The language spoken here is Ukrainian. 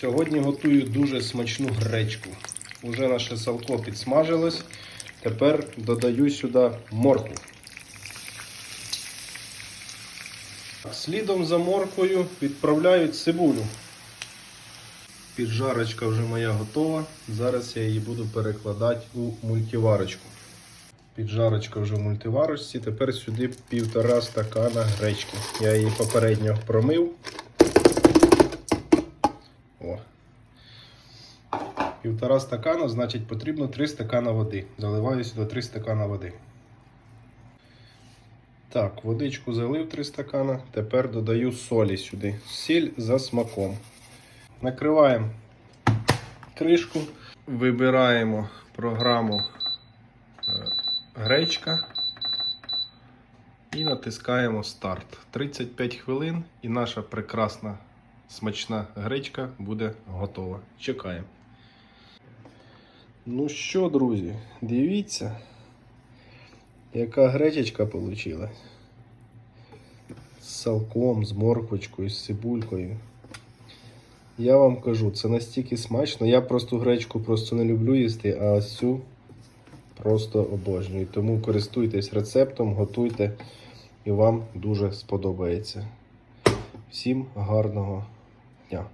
Сьогодні готую дуже смачну гречку. Уже наше салко підсмажилось. Тепер додаю сюди моркву. Слідом за морквою відправляю цибулю. Піджарочка вже моя готова. Зараз я її буду перекладати у мультиварочку. Піджарочка вже в мультиварочці. Тепер сюди півтора стакана гречки. Я її попередньо промив. О. Півтора стакана, значить потрібно 3 стакана води. Заливаю сюди 3 стакана води. Так, водичку залив 3 стакана. Тепер додаю солі сюди. Сіль за смаком. Накриваємо кришку, вибираємо програму е, гречка і натискаємо старт. 35 хвилин і наша прекрасна смачна гречка буде готова. Чекаємо. Ну що, друзі, дивіться, яка гречечка вийшла. З салком, з морквочкою, з цибулькою. Я вам кажу, це настільки смачно. Я просто гречку просто не люблю їсти, а ось цю просто обожнюю. Тому користуйтесь рецептом, готуйте і вам дуже сподобається. Всім гарного Yeah.